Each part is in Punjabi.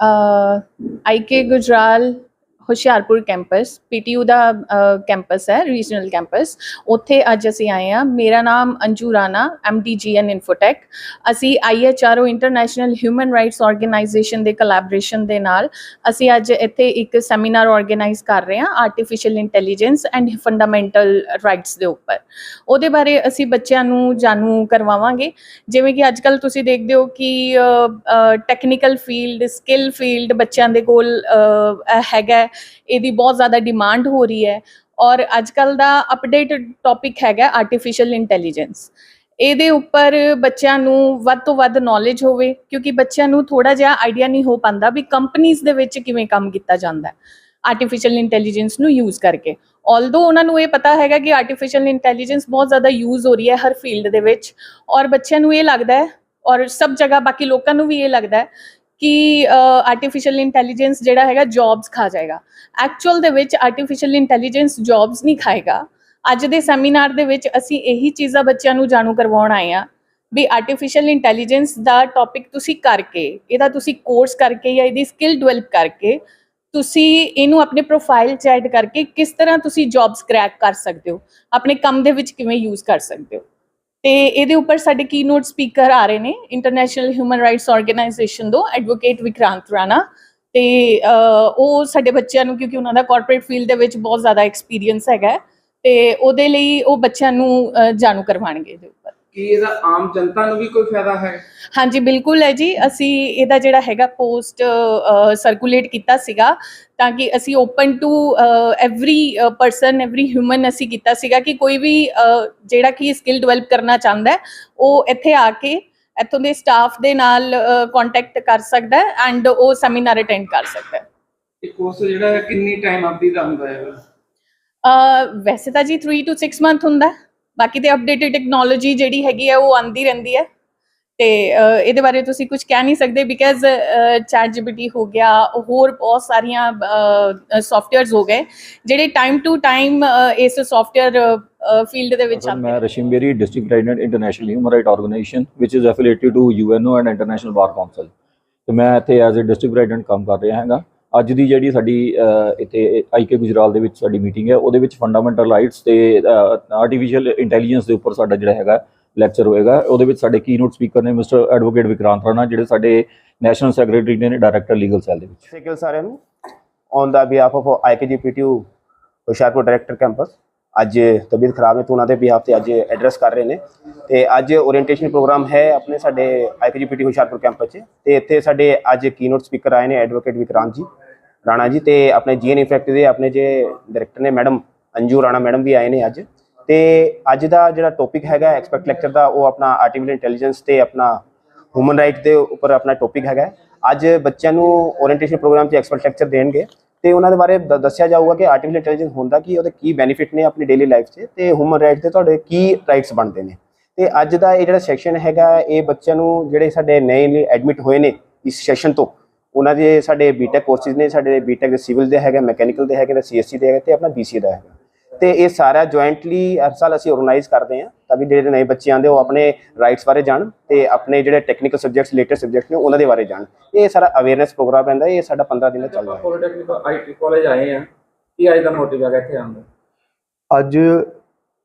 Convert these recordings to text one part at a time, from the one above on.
IK Gujral Hoshiarpur campus, PTU ਦਾ ਕੈਂਪਸ ਹੈ ਰੀਜਨਲ ਕੈਂਪਸ ਉੱਥੇ ਅੱਜ ਅਸੀਂ ਆਏ ਹਾਂ। ਮੇਰਾ ਨਾਮ Anju Rana M D G N infotech ਅਸੀਂ I H R O international human rights organisation ਦੇ ਕੋਲੈਬੋਰੇਸ਼ਨ ਦੇ ਨਾਲ ਅਸੀਂ ਅੱਜ ਇੱਥੇ ਇੱਕ ਸੈਮੀਨਾਰ ਆਰਗੇਨਾਈਜ਼ ਕਰ ਰਹੇ ਹਾਂ artificial intelligence and fundamental rights ਦੇ ਉੱਪਰ। ਉਹਦੇ ਬਾਰੇ ਅਸੀਂ ਬੱਚਿਆਂ ਨੂੰ ਜਾਣੂ ਕਰਵਾਵਾਂਗੇ। ਜਿਵੇਂ ਕਿ ਅੱਜ ਕੱਲ ਤੁਸੀਂ ਦੇਖਦੇ ਹੋ ਕਿ ਟੈਕਨੀਕਲ ਫੀਲਡ ਸਕਿੱਲ ਫੀਲਡ ਬੱਚਿਆਂ ਦੇ ਕੋਲ ਹੈਗਾ ਇਹਦੀ ਬਹੁਤ ਜ਼ਿਆਦਾ ਡਿਮਾਂਡ ਹੋ ਰਹੀ ਹੈ ਔਰ ਅੱਜ ਕੱਲ ਦਾ ਅਪਡੇਟਡ ਟੌਪਿਕ ਹੈਗਾ ਆਰਟੀਫੀਸ਼ੀਅਲ ਇੰਟੈਲੀਜੈਂਸ ਇਹਦੇ ਉੱਪਰ ਬੱਚਿਆਂ ਨੂੰ ਵੱਧ ਤੋਂ ਵੱਧ ਨੌਲੇਜ ਹੋਵੇ, ਕਿਉਂਕਿ ਬੱਚਿਆਂ ਨੂੰ ਥੋੜਾ ਜਿਹਾ ਆਈਡੀਆ ਨਹੀਂ ਹੋ ਪਾਉਂਦਾ ਵੀ ਕੰਪਨੀਆਂ ਦੇ ਵਿੱਚ ਕਿਵੇਂ ਕੰਮ ਕੀਤਾ ਜਾਂਦਾ ਹੈ ਆਰਟੀਫੀਸ਼ੀਅਲ ਇੰਟੈਲੀਜੈਂਸ ਨੂੰ ਯੂਜ਼ ਕਰਕੇ। ਆਲਦੋ ਉਹਨਾਂ ਨੂੰ ਇਹ ਪਤਾ ਹੈਗਾ ਕਿ ਆਰਟੀਫੀਸ਼ੀਅਲ ਇੰਟੈਲੀਜੈਂਸ ਬਹੁਤ ਜ਼ਿਆਦਾ ਯੂਜ਼ ਹੋ ਰਹੀ ਹੈ ਹਰ ਫੀਲਡ ਦੇ ਵਿੱਚ, ਔਰ ਬੱਚਿਆਂ ਨੂੰ ਇਹ ਲੱਗਦਾ ਹੈ, ਔਰ ਸਭ ਜਗ੍ਹਾ ਬਾਕੀ ਲੋਕਾਂ ਨੂੰ ਵੀ ਇਹ ਲੱਗਦਾ ਹੈ ਕਿ ਆਰਟੀਫੀਸ਼ੀਅਲ ਇੰਟੈਲੀਜੈਂਸ ਜਿਹੜਾ ਹੈਗਾ ਜੌਬਸ ਖਾ ਜਾਏਗਾ। ਐਕਚੁਅਲ ਦੇ ਵਿੱਚ ਆਰਟੀਫੀਸ਼ੀਅਲ ਇੰਟੈਲੀਜੈਂਸ ਜੌਬਸ ਨਹੀਂ ਖਾਏਗਾ। ਅੱਜ ਦੇ ਸੈਮੀਨਾਰ ਦੇ ਵਿੱਚ ਅਸੀਂ ਇਹੀ ਚੀਜ਼ਾਂ ਬੱਚਿਆਂ ਨੂੰ ਜਾਣੂ ਕਰਵਾਉਣ ਆਏ ਆ ਵੀ ਆਰਟੀਫੀਸ਼ੀਅਲ ਇੰਟੈਲੀਜੈਂਸ ਦਾ ਟੌਪਿਕ ਤੁਸੀਂ ਕਰਕੇ, ਇਹਦਾ ਤੁਸੀਂ ਕੋਰਸ ਕਰਕੇ ਜਾਂ ਇਹਦੀ ਸਕਿੱਲ ਡਿਵੈਲਪ ਕਰਕੇ ਤੁਸੀਂ ਇਹਨੂੰ ਆਪਣੇ ਪ੍ਰੋਫਾਈਲ 'ਚ ਐਡ ਕਰਕੇ ਕਿਸ ਤਰ੍ਹਾਂ ਤੁਸੀਂ ਜੌਬਸ ਕ੍ਰੈਕ ਕਰ ਸਕਦੇ ਹੋ, ਆਪਣੇ ਕੰਮ ਦੇ ਵਿੱਚ ਕਿਵੇਂ ਯੂਜ਼ ਕਰ ਸਕਦੇ ਹੋ। ਤੇ ਇਹਦੇ ਉੱਪਰ ਸਾਡੇ ਕੀਨੋਟ ਸਪੀਕਰ ਆ ਰਹੇ ਨੇ ਇੰਟਰਨੈਸ਼ਨਲ ਹਿਊਮਨ ਰਾਈਟਸ ਆਰਗੇਨਾਈਜੇਸ਼ਨ ਤੋਂ ਐਡਵੋਕੇਟ ਵਿਕਰਾਂਤ ਰਾਣਾ ਤੇ ਉਹ ਸਾਡੇ ਬੱਚਿਆਂ ਨੂੰ ਕਿਉਂਕਿ ਉਹਨਾਂ ਦਾ ਕਾਰਪੋਰੇਟ ਫੀਲਡ ਦੇ ਵਿੱਚ ਬਹੁਤ ਜ਼ਿਆਦਾ ਐਕਸਪੀਰੀਅੰਸ ਹੈਗਾ ਹੈ, ਤੇ ਉਹਦੇ ਲਈ ਉਹ ਬੱਚਿਆਂ ਨੂੰ ਜਾਣੂ ਕਰਵਾਉਣਗੇ। ਕੀ ਇਹਦਾ ਆਮ ਜਨਤਾ ਨੂੰ ਵੀ ਕੋਈ ਫਾਇਦਾ ਹੈ? ਹਾਂਜੀ ਬਿਲਕੁਲ ਹੈ ਜੀ। ਅਸੀਂ ਇਹਦਾ ਜਿਹੜਾ ਹੈਗਾ ਪੋਸਟ ਸਰਕੂਲੇਟ ਕੀਤਾ ਸੀਗਾ ਤਾਂ ਕਿ ਅਸੀਂ open to every person every human ਅਸੀਂ ਕੀਤਾ ਸੀਗਾ ਕਿ ਕੋਈ ਵੀ ਜਿਹੜਾ ਕਿ ਸਕਿੱਲ ਡਿਵੈਲਪ ਕਰਨਾ ਚਾਹੁੰਦਾ ਹੈ ਉਹ ਇੱਥੇ ਆ ਕੇ ਇੱਥੋਂ ਦੇ ਸਟਾਫ ਦੇ ਨਾਲ ਕੰਟੈਕਟ ਕਰ ਸਕਦਾ ਹੈ ਐਂਡ ਉਹ ਸੈਮੀਨਾਰ ਅਟੈਂਡ ਕਰ ਸਕਦਾ ਹੈ। ਇਹ ਕੋਰਸ ਜਿਹੜਾ ਹੈ ਕਿੰਨੀ ਟਾਈਮ ਅਵਧੀ ਦਾ ਹੁੰਦਾ ਹੈ ਵੈਸੇ ਤਾਂ ਜੀ 3 ਟੂ 6 ਮੰਥ ਹੁੰਦਾ ਹੈ। ਬਾਕੀ ਤੇ ਅਪਡੇਟਡ ਟੈਕਨੋਲੋਜੀ ਜਿਹੜੀ ਹੈਗੀ ਹੈ ਉਹ ਆਂਦੀ ਰਹਿੰਦੀ ਹੈ ਤੇ ਇਹਦੇ ਬਾਰੇ ਤੁਸੀਂ ਕੁਝ ਕਹਿ ਨਹੀਂ ਸਕਦੇ ਬਿਕਾਜ਼ ਚੈਟ ਜੀਪੀਟੀ ਹੋ ਗਿਆ ਹੋਰ ਬਹੁਤ ਸਾਰੀਆਂ ਸੌਫਟਵੇਅਰਸ ਹੋ ਗਏ ਜਿਹੜੇ ਟਾਈਮ ਟੂ ਟਾਈਮ ਇਸ ਸੌਫਟਵੇਅਰ ਫੀਲਡ ਦੇ ਵਿੱਚ ਆਉਂਦੇ ਮੈਂ Rashim Beri district president international human right organisation which is affiliated to U N O and international bar council ਤੇ ਮੈਂ ਇੱਥੇ ਐਜ਼ ਅ ਡਿਸਟ੍ਰਿਕਟ ਪ੍ਰੈਜ਼ੀਡੈਂਟ ਕੰਮ ਕਰ ਰਿਹਾ ਹਾਂਗਾ। ਅੱਜ ਦੀ ਜਿਹੜੀ ਸਾਡੀ ਅਹ, ਇੱਥੇ ਆਈਕੇ ਗੁਜਰਾਲ ਦੇ ਵਿੱਚ ਸਾਡੀ ਮੀਟਿੰਗ ਹੈ ਉਹਦੇ ਵਿੱਚ ਫੰਡਾਮੈਂਟਲ ਰਾਈਟਸ ਤੇ ਆਰਟੀਫੀਸ਼ੀਅਲ ਇੰਟੈਲੀਜੈਂਸ ਦੇ ਉੱਪਰ ਸਾਡਾ ਜਿਹੜਾ ਹੈਗਾ ਲੈਕਚਰ ਹੋਏਗਾ। ਉਹਦੇ ਵਿੱਚ ਸਾਡੇ ਕੀਨੋਟ ਸਪੀਕਰ ਨੇ ਮਿਸਟਰ ਐਡਵੋਕੇਟ ਵਿਕਰਾਂਤ ਰਾਣਾ ਜਿਹੜੇ ਸਾਡੇ ਨੈਸ਼ਨਲ ਸੈਕਟਰੀ ਨੇ ਡਾਇਰੈਕਟਰ ਲੀਗਲ ਸੈੱਲ ਦੇ ਵਿੱਚ। ਸਿਕਲ ਸਾਰਿਆਂ ਨੂੰ on the behalf of I K G P T U Hoshiarpur director campus ਅੱਜ ਤਬੀਅਤ ਖਰਾਬ ਨੇ ਤਾਂ ਉਹਨਾਂ ਦੇ ਬਿਹਾਫ ਤੇ ਅੱਜ ਐਡਰੈਸ ਕਰ ਰਹੇ ਨੇ। ਤੇ ਅੱਜ ਓਰੀਐਂਟੇਸ਼ਨ ਪ੍ਰੋਗਰਾਮ ਹੈ ਆਪਣੇ ਸਾਡੇ ਆਈਕੇਜੀਪੀਟੀ ਹੁਸ਼ਿਆਰਪੁਰ ਕੈਂਪਸ 'ਚ ਤੇ ਇੱਥੇ ਸਾਡੇ ਅੱਜ ਕੀਨੋਟ ਸਪੀਕਰ ਆਏ ਨੇ ਐਡਵੋਕੇਟ ਵਿਕਰਾਂਤ ਜੀ, ਰਾਣਾ ਜੀ ਤੇ ਆਪਣੇ ਜੀਐਨ ਇਫੈਕਟ ਦੇ ਆਪਣੇ ਜੇ ਡਾਇਰੈਕਟਰ ਨੇ ਮੈਡਮ ਅੰਜੂ ਰਾਣਾ ਮੈਡਮ ਵੀ ਆਏ ਨੇ ਅੱਜ। ਤੇ ਅੱਜ ਦਾ ਜਿਹੜਾ ਟੌਪਿਕ ਹੈਗਾ ਐਕਸਪਰਟ ਲੈਕਚਰ ਦਾ ਉਹ ਆਪਣਾ ਆਰਟੀਫੀਸ਼ੀਅਲ ਇੰਟੈਲੀਜੈਂਸ ਤੇ ਆਪਣਾ ਹਿਊਮਨ ਰਾਈਟ ਦੇ ਉੱਪਰ ਆਪਣਾ ਟੌਪਿਕ ਹੈਗਾ। ਅੱਜ ਬੱਚਿਆਂ ਨੂੰ ਓਰੀਐਂਟੇਸ਼ਨ ਪ੍ਰੋਗਰਾਮ 'ਚ ਐਕਸਪਰਟ ਲੈਕਚਰ ਦੇਣਗੇ। ਤੇ ਉਹਨਾਂ ਦੇ ਬਾਰੇ ਦ- ਦੱਸਿਆ ਜਾਊਗਾ ਕਿ ਆਰਟੀਫੀਸ਼ੀਅਲ ਇੰਟੈਲੀਜੈਂਸ ਹੁੰਦਾ ਕੀ, ਉਹਦੇ ਕੀ ਬੈਨੀਫਿਟ ਨੇ ਆਪਣੀ ਡੇਲੀ ਲਾਈਫ 'ਚ ਤੇ ਹਿਊਮਨ ਰਾਈਟਸ ਦੇ ਤੁਹਾਡੇ ਕੀ ਰਾਈਟਸ ਬਣਦੇ ਨੇ। ਤੇ ਅੱਜ ਦਾ ਇਹ ਜਿਹੜਾ ਸੈਕਸ਼ਨ ਹੈਗਾ, ਇਹ ਬੱਚਿਆਂ ਨੂੰ ਜਿਹੜੇ ਸਾਡੇ ਨਏ ਐਡਮਿਟ ਹੋਏ ਨੇ ਇਸ ਸੈਸ਼ਨ ਤੋਂ, ਉਹਨਾਂ ਦੇ ਸਾਡੇ ਬੀਟੈਕ ਕੋਰਸਿਸ ਨੇ, ਸਾਡੇ ਬੀਟੈਕ ਦੇ ਸਿਵਲ ਦੇ ਹੈਗੇ ਮੈਕੈਨੀਕਲ ਦੇ ਹੈਗੇ, ਤੇ ਸੀਐਸਸੀ ਦੇ ਹੈਗੇ ਤੇ ਆਪਣਾ ਬੀਸੀਏ ਦਾ ਹੈਗਾ। ਤੇ ਇਹ ਸਾਰਾ ਜੁਆਇੰਟਲੀ ਹਰ ਸਾਲ ਅਸੀਂ ਆਰਗੇਨਾਈਜ਼ ਕਰਦੇ ਹਾਂ ਤਾਂ ਕਿ ਜਿਹੜੇ ਨਵੇਂ ਬੱਚੇ ਆਉਂਦੇ ਉਹ ਆਪਣੇ ਰਾਈਟਸ ਬਾਰੇ ਜਾਣਨ ਤੇ ਆਪਣੇ ਜਿਹੜੇ ਟੈਕਨੀਕਲ ਸਬਜੈਕਟਸ ਲੇਟੈਸਟ ਸਬਜੈਕਟ ਨੇ ਉਹਨਾਂ ਦੇ ਬਾਰੇ ਜਾਣਨ। ਇਹ ਸਾਰਾ ਅਵੇਅਰਨੈਸ ਪ੍ਰੋਗਰਾਮ ਰਹਿੰਦਾ ਇਹ ਸਾਡਾ 15 ਦਿਨ ਦਾ ਚੱਲ ਰਿਹਾ ਹੈ ਪੋਲੀਟੈਕਨਿਕ ਆਈਟੀ ਕਾਲਜ ਆਏ ਆ। ਕੀ ਅੱਜ ਦਾ ਮੋਟਿਵ ਹੈਗਾ ਇੱਥੇ ਆਉਣ ਦਾ? ਅੱਜ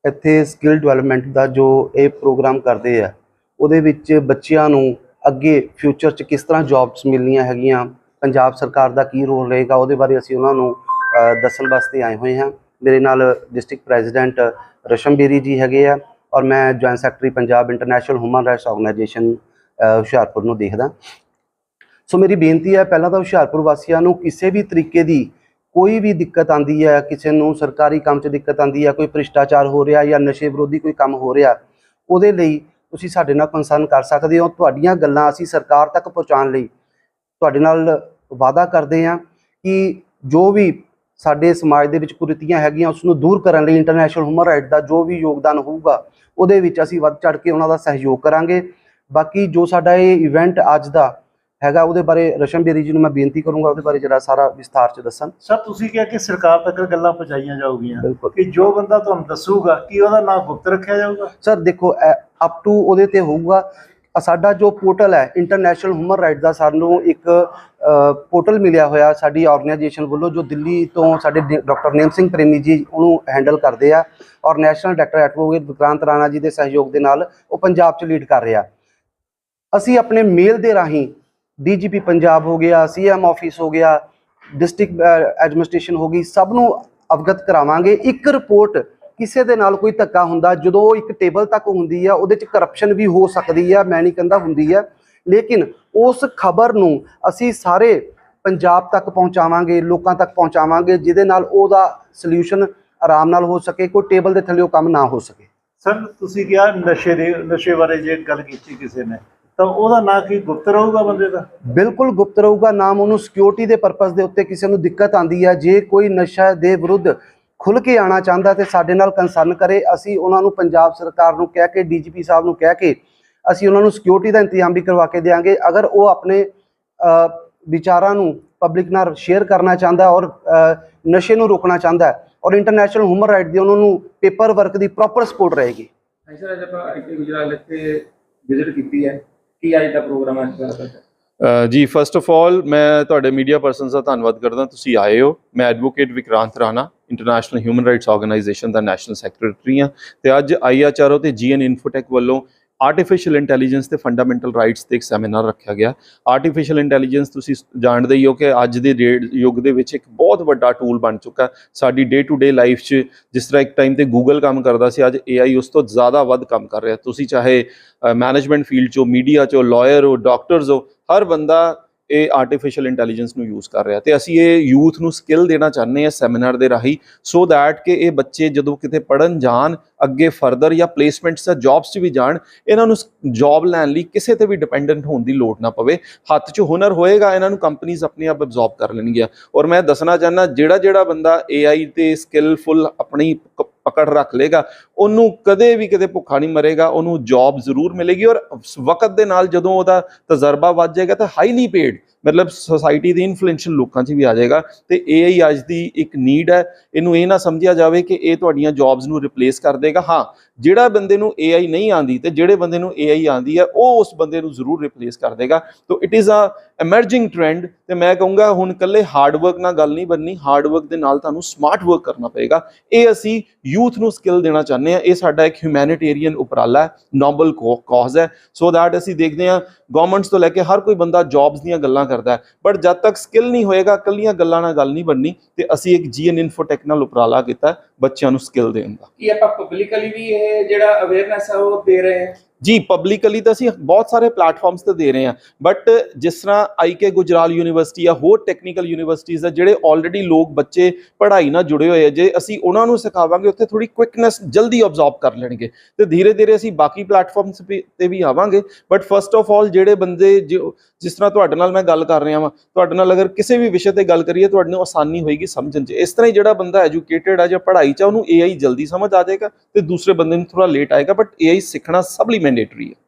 ਇੱਥੇ ਸਕਿੱਲ ਡਿਵੈਲਪਮੈਂਟ ਦਾ ਜੋ ਇਹ ਪ੍ਰੋਗਰਾਮ ਕਰਦੇ ਆ ਉਹਦੇ ਵਿੱਚ ਬੱਚਿਆਂ ਨੂੰ ਅੱਗੇ ਫਿਊਚਰ 'ਚ ਕਿਸ ਤਰ੍ਹਾਂ ਜੌਬਸ ਮਿਲਣੀਆਂ ਹੈਗੀਆਂ ਪੰਜਾਬ ਸਰਕਾਰ ਦਾ ਕੀ ਰੋਲ ਰਹੇਗਾ ਉਹਦੇ ਬਾਰੇ ਅਸੀਂ ਉਹਨਾਂ ਨੂੰ ਦੱਸਣ ਵਾਸਤੇ ਆਏ ਹੋਏ ਹਾਂ। ਮੇਰੇ ਨਾਲ ਡਿਸਟ੍ਰਿਕਟ ਪ੍ਰੈਜ਼ੀਡੈਂਟ ਰਸ਼ਮਬੇਰੀ ਜੀ ਹੈਗੇ ਆ ਔਰ ਮੈਂ joint secretary Punjab international human rights organisation Hoshiarpur ਨੂੰ ਦੇਖਦਾ। ਸੋ ਮੇਰੀ ਬੇਨਤੀ ਹੈ, ਪਹਿਲਾਂ ਤਾਂ ਹੁਸ਼ਿਆਰਪੁਰ ਵਾਸੀਆਂ ਨੂੰ ਕਿਸੇ ਵੀ ਤਰੀਕੇ ਦੀ ਕੋਈ ਵੀ ਦਿੱਕਤ ਆਂਦੀ ਹੈ, ਕਿਸੇ ਨੂੰ ਸਰਕਾਰੀ ਕੰਮ 'ਚ ਦਿੱਕਤ ਆਂਦੀ ਹੈ, ਕੋਈ ਭ੍ਰਿਸ਼ਟਾਚਾਰ ਹੋ ਰਿਹਾ ਜਾਂ ਨਸ਼ੇ ਵਿਰੋਧੀ ਕੋਈ ਕੰਮ ਹੋ ਰਿਹਾ, ਉਹਦੇ ਲਈ ਤੁਸੀਂ ਸਾਡੇ ਨਾਲ ਕੰਸਰਨ ਕਰ ਸਕਦੇ ਹੋ। ਤੁਹਾਡੀਆਂ ਗੱਲਾਂ ਅਸੀਂ ਸਰਕਾਰ ਤੱਕ ਪਹੁੰਚਾਉਣ ਲਈ ਤੁਹਾਡੇ ਨਾਲ ਵਾਅਦਾ ਕਰਦੇ ਹਾਂ ਕਿ ਜੋ ਵੀ ਸਾਡੇ ਸਮਾਜ ਦੇ ਵਿੱਚ ਕੁਰੀਤੀਆਂ ਹੈਗੀਆਂ ਉਸ ਨੂੰ ਦੂਰ ਕਰਨ ਲਈ ਇੰਟਰਨੈਸ਼ਨਲ ਹਿਊਮਨ ਰਾਈਟ ਦਾ ਜੋ ਵੀ ਯੋਗਦਾਨ ਹੋਊਗਾ ਉਹਦੇ ਵਿੱਚ ਅਸੀਂ ਵੱਧ ਚੜ ਕੇ ਉਹਨਾਂ ਦਾ ਸਹਿਯੋਗ ਕਰਾਂਗੇ। ਬਾਕੀ ਜੋ ਸਾਡਾ ਇਹ ਇਵੈਂਟ ਅੱਜ ਦਾ ਹੈਗਾ ਉਹਦੇ ਬਾਰੇ ਰਸ਼ਮ ਬੇਰੀ ਜੀ ਨੂੰ ਮੈਂ ਬੇਨਤੀ ਕਰੂੰਗਾ ਉਹਦੇ ਬਾਰੇ ਜਿਹੜਾ ਸਾਰਾ ਵਿਸਥਾਰ ਚ ਦੱਸਣ। ਸਰ ਤੁਸੀਂ ਕਿਹਾ ਕਿ ਸਰਕਾਰ ਤੱਕ ਗੱਲਾਂ ਪਹੁੰਚਾਈਆਂ ਜਾਊਗੀਆਂ ਕਿ ਜੋ ਬੰਦਾ ਤੁਹਾਨੂੰ ਦੱਸੂਗਾ ਕਿ ਉਹਦਾ ਨਾਮ ਗੁਪਤ ਰੱਖਿਆ ਜਾਊਗਾ? ਸਰ ਦੇਖੋ ਅਪ ਟੂ ਉਹਦੇ ਤੇ ਹੋਊਗਾ। ਸਾਡਾ ਜੋ ਪੋਰਟਲ ਹੈ ਇੰਟਰਨੈਸ਼ਨਲ ਹਿਊਮਨ ਰਾਈਟ ਦਾ ਸਾਨੂੰ ਇੱਕ ਪੋਰਟਲ ਮਿਲਿਆ ਹੋਇਆ ਸਾਡੀ ਆਰਗੇਨਾਈਜੇਸ਼ਨ ਵੱਲੋਂ, ਜੋ ਦਿੱਲੀ ਤੋਂ ਸਾਡੇ ਡਾਕਟਰ ਨੇਮ ਸਿੰਘ ਪ੍ਰੇਮੀ ਜੀ ਉਹਨੂੰ ਹੈਂਡਲ ਕਰਦੇ ਆ ਔਰ national director advocate Vikrant Rana ji ਦੇ ਸਹਿਯੋਗ ਦੇ ਨਾਲ ਉਹ ਪੰਜਾਬ 'ਚ ਲੀਡ ਕਰ ਰਿਹਾ। ਅਸੀਂ ਆਪਣੇ ਮੇਲ ਦੇ ਰਾਹੀਂ ਡੀਜੀਪੀ ਪੰਜਾਬ ਹੋ ਗਿਆ, ਸੀਐਮ ਆਫਿਸ ਹੋ ਗਿਆ, ਡਿਸਟ੍ਰਿਕਟ ਐਡਮਿਨਿਸਟ੍ਰੇਸ਼ਨ ਹੋ ਗਈ, ਸਭ ਨੂੰ ਅਵਗਤ ਕਰਾਵਾਂਗੇ। ਇੱਕ ਰਿਪੋਰਟ ਕਿਸੇ ਦੇ ਨਾਲ ਕੋਈ ਧੱਕਾ ਹੁੰਦਾ, ਜਦੋਂ ਉਹ ਇੱਕ ਟੇਬਲ ਤੱਕ ਹੁੰਦੀ ਆ, ਉਹਦੇ 'ਚ ਕਰਪਸ਼ਨ ਵੀ ਹੋ ਸਕਦੀ ਆ, ਮੈਂ ਨਹੀਂ ਕਹਿੰਦਾ ਹੁੰਦੀ ਆ। ਲੇਕਿਨ ਉਸ ਖਬਰ ਨੂੰ ਅਸੀਂ ਸਾਰੇ ਪੰਜਾਬ ਤੱਕ ਪਹੁੰਚਾਵਾਂਗੇ ਲੋਕਾਂ ਤੱਕ ਪਹੁੰਚਾਵਾਂਗੇ ਜਿਹਦੇ ਨਾਲ ਉਹਦਾ ਸੋਲੂਸ਼ਨ ਆਰਾਮ ਨਾਲ ਹੋ ਸਕੇ ਕੋਈ ਟੇਬਲ ਦੇ ਥੱਲੇ ਉਹ ਕੰਮ ਨਾ ਹੋ ਸਕੇ। ਸਰ ਤੁਸੀਂ ਕਿਹਾ ਨਸ਼ੇ ਦੇ ਨਸ਼ੇ ਬਾਰੇ ਜੇ ਗੱਲ ਕੀਤੀ ਕਿਸੇ ਨੇ ਤਾਂ ਉਹਦਾ ਨਾਂ ਕੀ ਗੁਪਤ ਰਹੂਗਾ ਬੰਦੇ ਦਾ? ਬਿਲਕੁਲ ਗੁਪਤ ਰਹੂਗਾ ਨਾਮ ਉਹਨੂੰ ਸਿਕਿਉਰਿਟੀ ਦੇ ਪਰਪਸ ਦੇ ਉੱਤੇ ਕਿਸੇ ਨੂੰ ਦਿੱਕਤ ਆਂਦੀ ਹੈ। ਜੇ ਕੋਈ ਨਸ਼ਾ ਦੇ ਵਿਰੁੱਧ ਖੁੱਲ ਕੇ ਆਣਾ ਚਾਹੁੰਦਾ ਤੇ ਸਾਡੇ ਨਾਲ ਕੰਸਰਨ ਕਰੇ ਅਸੀਂ ਉਹਨਾਂ ਨੂੰ ਪੰਜਾਬ ਸਰਕਾਰ ਨੂੰ ਕਹਿ ਕੇ ਡੀਜੀਪੀ ਸਾਹਿਬ ਨੂੰ ਕਹਿ ਕੇ ਅਸੀਂ ਉਹਨਾਂ ਨੂੰ ਸਿਕਿਉਰਿਟੀ ਦਾ ਇੰਤਜ਼ਾਮ ਵੀ ਕਰਵਾ ਕੇ ਦੇਵਾਂਗੇ ਅਗਰ ਉਹ ਆਪਣੇ ਵਿਚਾਰਾਂ ਨੂੰ ਪਬਲਿਕ ਨਾਲ ਸ਼ੇਅਰ ਕਰਨਾ ਚਾਹੁੰਦਾ ਔਰ ਨਸ਼ੇ ਨੂੰ ਰੋਕਣਾ ਚਾਹੁੰਦਾ ਔਰ ਇੰਟਰਨੈਸ਼ਨਲ ਹਿਊਮਨ ਰਾਈਟ ਦੀ ਉਹਨਾਂ ਨੂੰ ਪੇਪਰ ਵਰਕ ਦੀ ਪ੍ਰੋਪਰ ਸਪੋਰਟ ਰਹੇਗੀ। ਸਰ ਅੱਜ ਆਪਾਂ ਆਈਟੀ ਗੁਜਰਾਲ ਇੱਥੇ ਵਿਜ਼ਿਟ ਕੀਤੀ ਹੈ। ਕੀ ਅੱਜ ਦਾ ਪ੍ਰੋਗਰਾਮ ਅੱਜ ਦਾ ਹੈ ਅ, ਜੀ ਫਸਟ ਆਫ ਆਲ ਮੈਂ ਤੁਹਾਡੇ ਮੀਡੀਆ ਪਰਸਨਸ ਦਾ ਧੰਨਵਾਦ ਕਰਦਾ। ਤੁਸੀਂ ਆਏ ਹੋ। ਮੈਂ advocate Vikrant Rana international human rights organisation ਦਾ ਨੈਸ਼ਨਲ ਸੈਕਟਰੀ ਹਾਂ। ਤੇ ਅੱਜ ਆਈਐਚਆਰਓ ਤੇ ਜੀਐਨ ਇਨਫੋਟੈਕ ਵੱਲੋਂ ਆਰਟੀਫੀਸ਼ੀਅਲ ਇੰਟੈਲੀਜੈਂਸ ਤੇ ਫੰਡਾਮੈਂਟਲ ਰਾਈਟਸ ਤੇ ਇੱਕ ਸੈਮੀਨਾਰ ਰੱਖਿਆ ਗਿਆ। ਆਰਟੀਫੀਸ਼ੀਅਲ ਇੰਟੈਲੀਜੈਂਸ ਤੁਸੀਂ ਜਾਣਦੇ ਹੀ ਹੋ ਕਿ ਅੱਜ ਦੇ ਡੇ- ਯੁੱਗ ਦੇ ਵਿੱਚ ਇੱਕ ਬਹੁਤ ਵੱਡਾ ਟੂਲ ਬਣ ਚੁੱਕਾ ਸਾਡੀ ਡੇ ਟੂ ਡੇ ਲਾਈਫ 'ਚ ਜਿਸ ਤਰ੍ਹਾਂ ਇੱਕ ਟਾਈਮ ਤੇ ਗੂਗਲ ਕੰਮ ਕਰਦਾ ਸੀ, ਅੱਜ AI ਉਸ ਤੋਂ ਜ਼ਿਆਦਾ ਵੱਧ ਕੰਮ ਕਰ ਰਿਹਾ। ਤੁਸੀਂ ਚਾਹੇ ਮੈਨੇਜਮੈਂਟ ਫੀਲਡ 'ਚੋਂ ਮੀਡੀਆ 'ਚੋਂ ਲਾਇਰ ਹੋ ਡਾਕਟਰਸ ਹੋ, ਹਰ ਬੰਦਾ ਇਹ ਆਰਟੀਫੀਸ਼ੀਅਲ ਇੰਟੈਲੀਜੈਂਸ ਨੂੰ ਯੂਜ਼ ਕਰ ਰਿਹਾ ਤੇ ਅਸੀਂ ਇਹ ਯੂਥ ਨੂੰ ਸਕਿੱਲ ਦੇਣਾ ਚਾਹੁੰਦੇ ਹਾਂ ਸੈਮੀਨਾਰ ਦੇ ਰਾਹੀਂ ਸੋ ਦੈਟ ਕਿ ਇਹ ਬੱਚੇ ਜਦੋਂ ਕਿਤੇ ਪੜਨ ਜਾਣ, ਅੱਗੇ ਫਰਦਰ ਜਾਂ ਪਲੇਸਮੈਂਟਸ ਜਾਂ ਜੌਬਸ 'ਚ ਵੀ ਜਾਣ, ਇਹਨਾਂ ਨੂੰ ਜੌਬ ਲੈਣ ਲਈ ਕਿਸੇ ਤੇ ਵੀ ਡਿਪੈਂਡੈਂਟ ਹੋਣ ਦੀ ਲੋੜ ਨਾ ਪਵੇ। ਹੱਥ 'ਚ ਹੁਨਰ ਹੋਏਗਾ, ਇਹਨਾਂ ਨੂੰ ਕੰਪਨੀਆਂ ਆਪਣੇ ਆਪ ਅਬਜ਼ੌਰਬ ਕਰ ਲੈਣਗੀਆਂ। ਔਰ ਮੈਂ ਦੱਸਣਾ ਚਾਹੁੰਦਾ ਜਿਹੜਾ ਜਿਹੜਾ ਬੰਦਾ AI ਤੇ ਸਕਿੱਲਫੁਲ ਆਪਣੀ ਪਕੜ ਰੱਖ ਲੇਗਾ, ਉਹਨੂੰ ਕਦੇ ਵੀ ਕਿਤੇ ਭੁੱਖਾ ਨਹੀਂ ਮਰੇਗਾ, ਉਹਨੂੰ ਜੌਬ ਜ਼ਰੂਰ ਮਿਲੇਗੀ ਔਰ ਵਕਤ ਦੇ ਨਾਲ ਜਦੋਂ ਉਹਦਾ ਤਜਰਬਾ ਵੱਧ ਜਾਏਗਾ ਤਾਂ ਹਾਈਲੀ ਪੇਡ ਮਤਲਬ ਸੋਸਾਇਟੀ ਦੇ ਇਨਫਲੂਐਂਸ਼ੀਅਲ ਲੋਕਾਂ 'ਚ ਵੀ ਆ ਜਾਏਗਾ ਤੇ AI ਅੱਜ ਦੀ ਇੱਕ ਨੀਡ ਹੈ, ਇਹਨੂੰ ਇਹ ਨਾ ਸਮਝਿਆ ਜਾਵੇ ਕਿ ਇਹ ਤੁਹਾਡੀਆਂ ਜੌਬਸ ਨੂੰ ਰਿਪਲੇਸ ਕਰ ਦੇਗਾ। ਹਾਂ, ਜਿਹੜਾ ਬੰਦੇ ਨੂੰ AI ਨਹੀਂ ਆਂਦੀ ਤੇ ਜਿਹੜੇ ਬੰਦੇ ਨੂੰ AI ਆਂਦੀ ਹੈ, ਉਹ ਉਸ ਬੰਦੇ ਨੂੰ ਜ਼ਰੂਰ ਰਿਪਲੇਸ ਕਰ ਦੇਗਾ। ਤੋ it is a emerging trend ਤੇ ਮੈਂ ਕਹੂੰਗਾ ਹੁਣ ਕੱਲੇ ਹਾਰਡ ਵਰਕ ਨਾਲ ਗੱਲ ਨਹੀਂ ਬਣਨੀ ਹਾਰਡ ਵਰਕ ਦੇ ਨਾਲ ਤੁਹਾਨੂੰ ਸਮਾਰਟ ਵਰਕ ਕਰਨਾ ਪਏਗਾ। ਇਹ ਅਸੀਂ ਯੂਥ ਨੂੰ ਸਕਿੱਲ ਦੇਣਾ ਚਾਹੁੰਦੇ ਹਾਂ, ਇਹ ਸਾਡਾ ਇੱਕ ਹਿਊਮੈਨਿਟੇਰੀਅਨ ਉਪਰਾਲਾ ਹੈ ਨੋਬਲ ਕਾਜ਼ ਹੈ। ਸੋ ਦੈਟ ਅਸੀਂ ਦੇਖਦੇ ਹਾਂ ਗਵਰਨਮੈਂਟਸ ਤੋਂ ਲੈ ਕੇ ਹਰ ਕੋਈ ਬੰਦਾ ਜੌਬਸ ਦੀਆਂ ਗੱਲਾਂ ਕਰਦਾ ਹੈ। ਬਟ ਜਦ ਤੱਕ ਸਕਿੱਲ ਨਹੀਂ ਹੋਏਗਾ ਕੱਲੀਆਂ ਗੱਲਾਂ ਨਾਲ ਗੱਲ ਨਹੀਂ ਬਣਨੀ ਤੇ ਅਸੀਂ ਇੱਕ ਜੀਐਨ ਇਨਫੋਟੈਕ ਨਾਲ ਉਪਰਾਲਾ ਕੀਤਾ ਬੱਚਿਆਂ ਨੂੰ ਸਕਿੱਲ ਦੇਣ ਦਾ। ਕੀ ਆਪਾਂ ਪਬਲਿਕਲੀ ਵੀ ਇਹ ਜਿਹੜਾ ਅਵੇਅਰਨੈਸ ਹੈ ਉਹ ਦੇ ਰਹੇ ਹਾਂ? ਜੀ ਪਬਲਿਕਲੀ ਤਾਂ ਅਸੀਂ ਬਹੁਤ ਸਾਰੇ ਪਲੇਟਫਾਰਮਸ ਤੇ ਦੇ ਰਹੇ ਹਾਂ ਬਟ ਜਿਸ ਤਰ੍ਹਾਂ ਆਈਕੇ ਗੁਜਰਾਲ ਯੂਨੀਵਰਸਿਟੀ ਜਾਂ ਹੋਰ ਟੈਕਨੀਕਲ ਯੂਨੀਵਰਸਿਟੀਜ਼ ਆ ਜਿਹੜੇ ਆਲਰੇਡੀ ਲੋਕ ਬੱਚੇ ਪੜ੍ਹਾਈ ਨਾਲ ਜੁੜੇ ਹੋਏ ਆ ਜੇ ਅਸੀਂ ਉਹਨਾਂ ਨੂੰ ਸਿਖਾਵਾਂਗੇ ਉੱਥੇ ਥੋੜੀ ਕੁਇਕਨੈਸ ਜਲਦੀ ਅਬਜ਼ੌਰਬ ਕਰ ਲੈਣਗੇ। ਤੇ ਧੀਰੇ ਧੀਰੇ ਅਸੀਂ ਬਾਕੀ ਪਲੇਟਫਾਰਮਸ ਤੇ ਵੀ ਆਵਾਂਗੇ ਬਟ ਫਸਟ ਆਫ ਆਲ ਜਿਹੜੇ ਬੰਦੇ ਜੋ- ਜਿਸ ਤਰ੍ਹਾਂ ਤੁਹਾਡੇ ਨਾਲ ਮੈਂ ਗੱਲ ਕਰ ਰਿਹਾ ਵਾਂ ਤੁਹਾਡੇ ਨਾਲ ਅਗਰ ਕਿਸੇ ਵੀ ਵਿਸ਼ੇ ਤੇ ਗੱਲ ਕਰੀਏ ਤੁਹਾਡੇ ਨੂੰ ਆਸਾਨੀ ਹੋਏਗੀ ਸਮਝਣ 'ਚ। ਇਸ ਤਰ੍ਹਾਂ ਹੀ ਜਿਹੜਾ ਬੰਦਾ ਐਜੂਕੇਟਿਡ ਆ ਜਾਂ ਪੜ੍ਹਾਈ 'ਚ ਆ, ਉਹਨੂੰ AI ਜਲਦੀ ਸਮਝ ਆ ਜਾਏਗਾ ਤੇ ਦੂਸਰੇ ਬੰਦੇ ਨੂੰ ਥੋੜਾ ਲੇਟ ਆਏਗਾ ਬਟ AI ਸਿੱਖਣਾ ਸਭ ਲਈ ਮੈਂਡੇਟਰੀ ਹੈ।